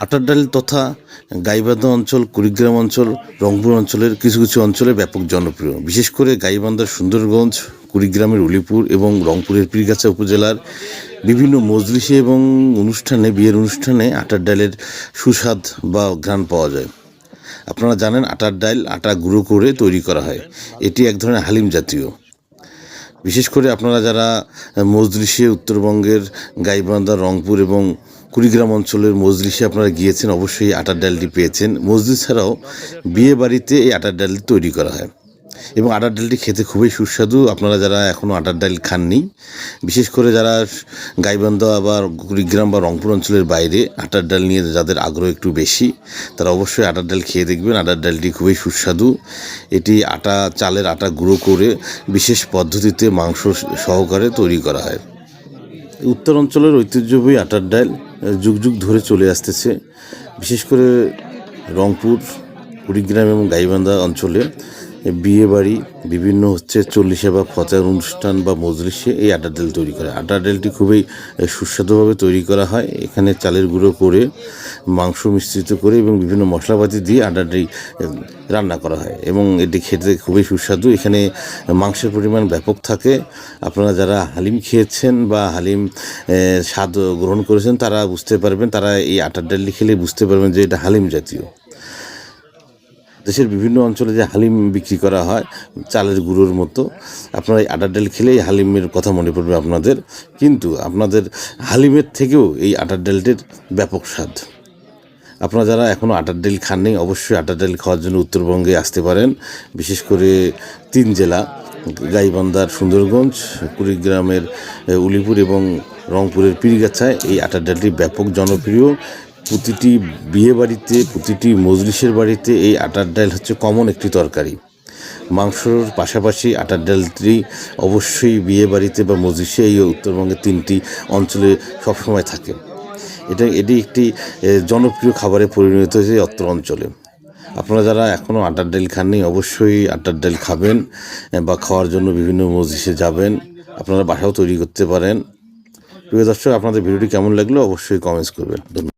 আটার ডাল তথা গাইবান্ধা অঞ্চল, কুড়িগ্রাম অঞ্চল, রংপুর অঞ্চলের কিছু কিছু অঞ্চলে ব্যাপক জনপ্রিয়। বিশেষ করে গাইবান্ধার সুন্দরগঞ্জ, কুড়িগ্রামের উলিপুর এবং রংপুরের পীরগাছা উপজেলার বিভিন্ন মজলিসে এবং অনুষ্ঠানে, বিয়ের অনুষ্ঠানে আটার ডালের সুস্বাদ বা ঘ্রাণ পাওয়া যায়। আপনারা জানেন আটার ডাল আটা গুঁড়ো করে তৈরি করা হয়। এটি এক ধরনের হালিম জাতীয়। বিশেষ করে আপনারা যারা মজলিসে, উত্তরবঙ্গের গাইবান্ধা, রংপুর এবং কুড়িগ্রাম অঞ্চলের মজলিসে আপনারা গিয়েছেন, অবশ্যই আটার ডালটি পেয়েছেন। মজলিস ছাড়াও বিয়ে বাড়িতে এই আটার ডালটি তৈরি করা হয়। এবং আটার ডালটি খেতে খুবই সুস্বাদু। আপনারা যারা এখনও আটার ডাল খাননি, বিশেষ করে যারা গাইবান্ধা বা কুড়িগ্রাম বা রংপুর অঞ্চলের বাইরে আটার ডাল নিয়ে যাদের আগ্রহ একটু বেশি, তারা অবশ্যই আটার ডাল খেয়ে দেখবেন। আটার ডালটি খুবই সুস্বাদু। এটি আটা, চালের আটা গুঁড়ো করে বিশেষ পদ্ধতিতে মাংস সহকারে তৈরি করা হয়। উত্তর অঞ্চলের ঐতিহ্যবাহী আটার ডাল যুগ যুগ ধরে চলে আসতেছে। বিশেষ করে রংপুর কুড়িগ্রাম এবং গাইবান্ধা অঞ্চলে বিয়ে বাড়ি, বিভিন্ন হচ্ছে চল্লিশে বা ফতের অনুষ্ঠান বা মজলিসে এই আটার ডাল তৈরি করে। আটার ডালটি খুবই সুস্বাদুভাবে তৈরি করা হয়। এখানে চালের গুঁড়ো করে, মাংস মিশ্রিত করে এবং বিভিন্ন মশলাপাতি দিয়ে আটাটি রান্না করা হয় এবং এটি খেতে খুবই সুস্বাদু। এখানে মাংসের পরিমাণ ব্যাপক থাকে। আপনারা যারা হালিম খেয়েছেন বা হালিম স্বাদ গ্রহণ করেছেন, তারা বুঝতে পারবেন, তারা এই আটার ডালটি খেলে বুঝতে পারবেন যে এটা হালিম জাতীয়। দেশের বিভিন্ন অঞ্চলে যে হালিম বিক্রি করা হয়, চালের গুঁড়োর মতো, আপনারা এই আটার ডাল খেলেই হালিমের কথা মনে পড়বে আপনাদের। কিন্তু আপনাদের হালিমের থেকেও এই আটার ডালটির ব্যাপক স্বাদ। আপনারা যারা এখনও আটার ডাল খাননি, অবশ্যই আটার ডাল খাওয়ার জন্য উত্তরবঙ্গে আসতে পারেন। বিশেষ করে তিন জেলা, গাইবান্ধার সুন্দরগঞ্জ, কুড়িগ্রামের উলিপুর এবং রংপুরের পীরগাছায় এই আটার ডালটি ব্যাপক জনপ্রিয়। প্রতিটি বিয়ে বাড়িতে প্রতিটি মজলিসের বাড়িতে এই আটার ডাল হচ্ছে কমন একটি তরকারি। মাংসর পাশাপাশি আটার ডালটি অবশ্যই বিয়ে বাড়িতে বা মজলিসে এই উত্তরবঙ্গের তিনটি অঞ্চলে সবসময় থাকে। এটা, এটি একটি জনপ্রিয় খাবারে পরিণত হয়েছে অত্র অঞ্চলে। আপনারা যারা এখনও আটার ডাল খাননি, অবশ্যই আটার ডাল খাবেন বা খাওয়ার জন্য বিভিন্ন মজলিসে যাবেন। আপনারা বাসাও তৈরি করতে পারেন। প্রিয় দর্শক, আপনাদের ভিডিওটি কেমন লাগল অবশ্যই কমেন্টস করবেন। ধন্যবাদ।